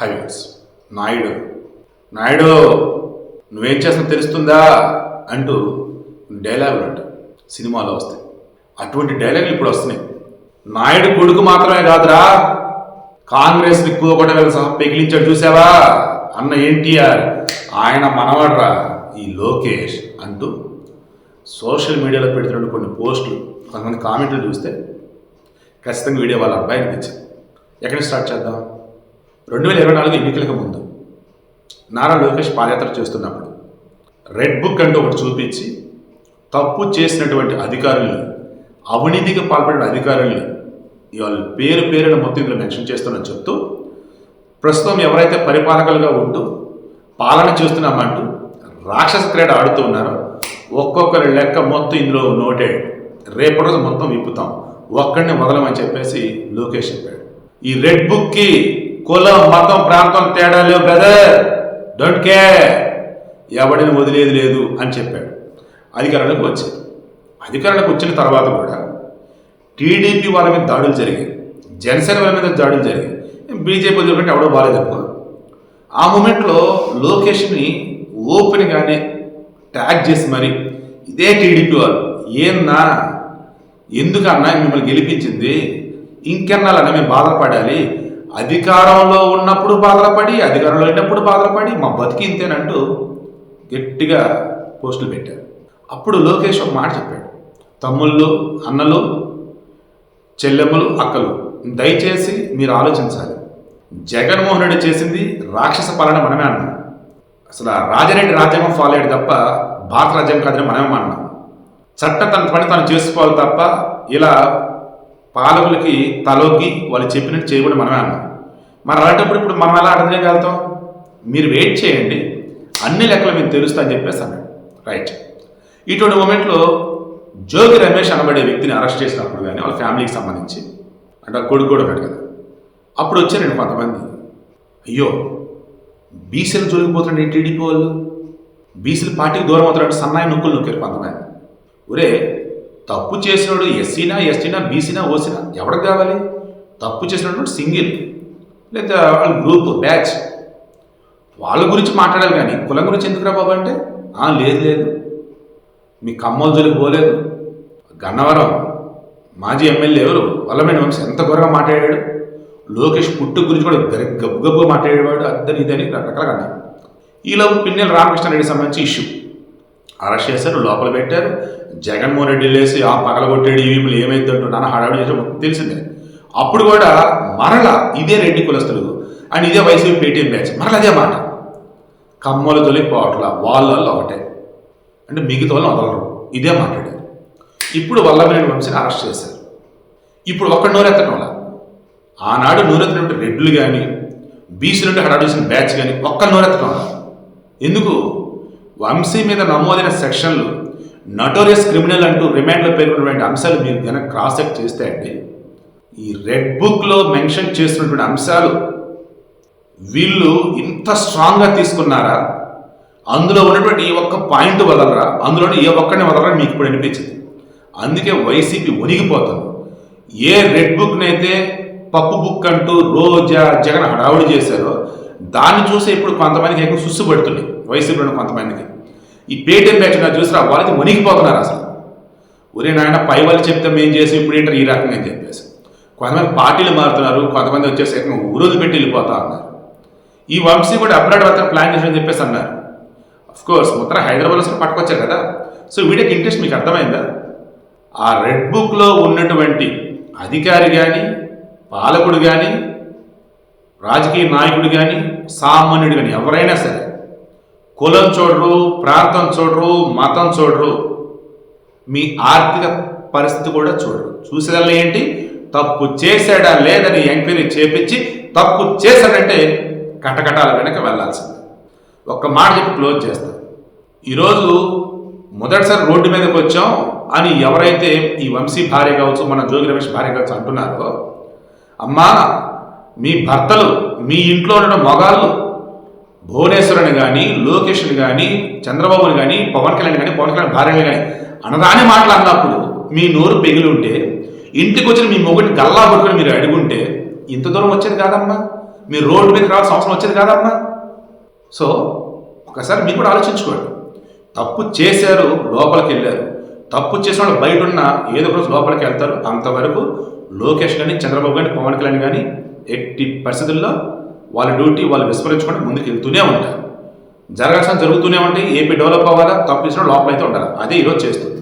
Highways. Naidu. Naidu నువ్వేం చేస్తున్నా తెలుస్తుందా? అంటూ డైలాగులు అంట. సినిమాలో వస్తాయి. అటువంటి డైలాగులు ఇప్పుడు వస్తున్నాయి. నాయుడు కొడుకు మాత్రమే కాదురా. కాంగ్రెస్ ఎక్కువ సహా పెగిలించాడు చూసావా? అన్న ఎన్టీఆర్. ఆయన మనవాడరా ఈ లోకేష్ అంటూ సోషల్ మీడియాలో పెడుతున్న కొన్ని పోస్టులు కొంతమంది కామెంట్లు చూస్తే ఖచ్చితంగా వీడియో వాళ్ళ అబ్బాయి అనిపించింది ఎక్కడ స్టార్ట్ చేద్దాం? రెండు వేల ఇరవై నాలుగు ఎన్నికలకు ముందు నారా లోకేష్ పాదయాత్ర చేస్తున్నప్పుడు రెడ్ బుక్ అంటూ ఒకటి చూపించి తప్పు చేసినటువంటి అధికారులు అవినీతికి పాల్పడిన అధికారుల్ని ఇవాళ పేరు పేరున మొత్తం ఇందులో మెన్షన్ చేస్తున్నా చెప్తూ ప్రస్తుతం ఎవరైతే పరిపాలకులుగా ఉంటూ పాలన చేస్తున్నామంటూ రాక్షస క్రీడ ఆడుతూ ఉన్నారో ఒక్కొక్కరి లెక్క మొత్తం ఇందులో నోటెడ్ రేపటి రోజు మొత్తం విప్పుతాం. ఒక్కడిని మొదలమని చెప్పేసి లోకేష్ చెప్పాడు. ఈ రెడ్ బుక్కి కులం మతం ప్రాంతం తేడా లేవు బ్రదర్ డోంట్ కేర్ ఎవడిని వదిలేది లేదు అని చెప్పాడు. అధికారంలోకి వచ్చాడు అధికారంలోకి వచ్చిన తర్వాత కూడా టీడీపీ వాళ్ళ మీద దాడులు జరిగాయి. జనసేన వాళ్ళ మీద దాడులు జరిగాయి. బీజేపీ వదిలిపెట్టి ఎవడో బాగాలేదనుకో ఆ మూమెంట్లో లోకేష్ని ఓపెన్గానే ట్యాగ్ చేసి మరి ఇదే టీడీపీ వాళ్ళు. ఏందా ఎందుకన్నా మిమ్మల్ని గెలిపించింది? ఇంకెన్నాళ్ళన్నా మేము బాధపడాలి. అధికారంలో ఉన్నప్పుడు బాధపడి అధికారంలో లేనప్పుడు బాధపడి మా బతికి ఇంతేనంటూ గట్టిగా పోస్టులు పెట్టారు. అప్పుడు లోకేష్ ఒక మాట చెప్పాడు. తమ్ముళ్ళు అన్నలు చెల్లెమ్మలు అక్కలు దయచేసి మీరు ఆలోచించాలి. జగన్మోహన్ రెడ్డి చేసింది రాక్షస పాలన మనమే అన్నాం. అసలు ఆ రాజరెడ్డి రాజ్యాంగం ఫాలో అయ్యాడు తప్ప భారత రాజ్యం కాదని మనమే అన్నాం. చట్ట తన పని తను చేసుకోవాలి తప్ప ఇలా పాలకులకి తలొగ్గి వాళ్ళు చెప్పినట్టు చేయకూడదు మనమే అన్నాం. మరి అలాంటప్పుడు ఇప్పుడు మనం ఎలా అడగగలుగుతాం మీరు వెయిట్ చేయండి అన్ని లెక్కలు మీకు తెలుస్తా అని చెప్పేసి అన్నాడు. రైట్ ఇటువంటి మూమెంట్లో జోగి రమేష్ అనబడే వ్యక్తిని అరెస్ట్ చేసినప్పుడు కానీ వాళ్ళ ఫ్యామిలీకి సంబంధించి అంటే కొడుకు కూడా ఉన్నాడు కదా. అప్పుడు వచ్చారండి కొంతమంది. అయ్యో బీసీలు జోలిపోతున్నాడు టీడీపీ వాళ్ళు. బీసీలు పార్టీకి దూరం అవుతారంటే సన్నాయి నొక్కులు నొక్కారు కొంతమంది. ఒరే తప్పు చేసినాడు ఎస్సీనా ఎస్టీనా బీసీనా ఓసీనా ఎవరికి కావాలి? తప్పు చేసినటువంటి సింగిల్ లేదా వాళ్ళ గ్రూప్ బ్యాచ్. వాళ్ళ గురించి మాట్లాడాలి కానీ కులం గురించి ఎందుకురా బాబు అంటే? "ఆ, లేదు లేదు. మీ కమ్మోజులకు పోలేదు. గన్నవరం మాజీ ఎమ్మెల్యే ఎవరు? వల్లమైన వంశీ ఎంత ఘోరంగా మాట్లాడాడు? లోకేష్ పుట్టు గురించి కూడా గబ్బు గబ్బు మాట్లాడేవాడు అద్దరి ఇదని రకరకాల అన్నారు ఈలోపు పిన్నెల రామకృష్ణారెడ్డి సంబంధించి ఇష్యూ. అరెస్ట్ చేశారు లోపల పెట్టారు. జగన్మోహన్ రెడ్డి లేసి ఆ పగలగొట్టాడు ఈవీఎంలు ఏమైందంటూ నాన్న హడావిడి చేసాడు తెలిసిందే. అప్పుడు కూడా మరల ఇదే రెడ్డి కులస్తులు అండ్ ఇదే వైసీపీ పేటీఎం బ్యాచ్ మరల అదే మాట. కమ్మలు తొలి పోవట్ల ఒకటే. అంటే మిగతా వాళ్ళు వదలరు. ఇదే మాట్లాడారు. ఇప్పుడు వల్లభనేని వంశీని అరెస్ట్ చేశారు. ఇప్పుడు ఒక్క నోరెత్తడం వల్ల. ఆనాడు నూరెత్తినటువంటి రెడ్లు కానీ బీసీ నుండి హడాడిసిన బ్యాచ్ కానీ ఒక్క నోరెత్తడం వల్ల. ఎందుకు? వంశీ మీద నమోదైన సెక్షన్లు నటోరియస్ క్రిమినల్ అంటూ రిమాండ్లో పేర్కొన్నటువంటి అంశాలు మీరు కనుక క్రాస్ చెక్ చేస్తే అండి ఈ రెడ్ బుక్లో మెన్షన్ చేసినటువంటి అంశాలు వీళ్ళు ఇంత స్ట్రాంగ్గా తీసుకున్నారా? అందులో ఉన్నటువంటి ఏ ఒక్క పాయింట్ వదలరా అందులోని ఏ ఒక్కడిని వదలరా మీకు ఇప్పుడు అనిపించింది? అందుకే వైసీపీ ఒనిగిపోతుంది. ఏ రెడ్ బుక్ని అయితే పప్పు బుక్ అంటూ రోజా జగన్ హడావుడి చేశారో దాన్ని చూసి ఇప్పుడు కొంతమందికి ఎక్కువ సుస్సు పడుతుంది వైసీపీలో కొంతమందికి. ఈ పేటీఎం బ్యాచ్ చూసి చూసిరా వాళ్ళకి వణిగిపోతున్నారు అసలు. ఒరే నాయన పై వాళ్ళు చెప్తే మేము చేసి ఇప్పుడు ఏంటో ఈ రకంగా అని చెప్పేసి. కొంతమంది పార్టీలు మారుతున్నారు కొంతమంది వచ్చేసి ఊరోజు పెట్టి వెళ్ళిపోతా ఉన్నారు ఈ వంశీ కూడా అబ్రాడ్ వద్ద ప్లాన్ చేసి చెప్పేసి అన్నారు. కోర్స్ మొత్తం హైదరాబాద్లో పట్టుకొచ్చారు కదా. సో వీడియోకి ఇంట్రెస్ట్ మీకు అర్థమైందా? ఆ రెడ్ బుక్లో ఉన్నటువంటి అధికారి కానీ పాలకుడు కానీ రాజకీయ నాయకుడు కానీ సామాన్యుడు కానీ ఎవరైనా సరే కులం చూడరు ప్రాంతం చూడరు మతం చూడరు. మీ ఆర్థిక పరిస్థితి కూడా చూడరు. చూసేదల్లా ఏంటి? తప్పు చేశాడా లేదని ఎంక్వైరీ చేపించి తప్పు చేశాడంటే కటకటాల వెనక వెళ్ళాల్సింది. ఒక్క మాట చెప్పి క్లోజ్ చేస్తారు ఈరోజు మొదటిసారి రోడ్డు మీదకి వచ్చాం అని ఎవరైతే ఈ వంశీ భార్య కావచ్చు మన జోగి రమేష్ భార్య కావచ్చు అంటున్నారో అమ్మా మీ భర్తలు మీ ఇంట్లో ఉన్న మగాళ్ళు భువనేశ్వరుని కానీ లోకేష్ని కానీ చంద్రబాబుని కానీ పవన్ కళ్యాణ్ కానీ పవన్ కళ్యాణ్ భార్యని కానీ అనరాని మాటలు అన్నప్పుడు మీ నోరు పెగిలి ఉంటే ఇంటికి వచ్చిన మీ మొగుడిని గల్లా పట్టుకొని మీరు అడుగుంటే ఇంత దూరం వచ్చేది కాదమ్మా? మీరు రోడ్డు మీద రావాల్సిన అవసరం వచ్చేది కాదమ్మా? సో ఒకసారి మీరు కూడా ఆలోచించుకోండి. తప్పు చేశారు లోపలికి వెళ్ళారు తప్పు చేసిన వాళ్ళు బయట ఉన్న ఏదో ఒక రోజు లోపలికి వెళ్తారు. అంతవరకు లోకేష్ కానీ చంద్రబాబు కానీ పవన్ కళ్యాణ్ కానీ ఎట్టి పరిస్థితుల్లో వాళ్ళ డ్యూటీ వాళ్ళు విస్మరించుకొని ముందుకు వెళ్తూనే ఉంటారు. జరగాల్సిన జరుగుతూనే ఉంటాయి. ఏపీ డెవలప్ అవ్వాలా? తప్పు లోపల అయితే ఉండాలి? అదే ఈరోజు చేస్తుంది.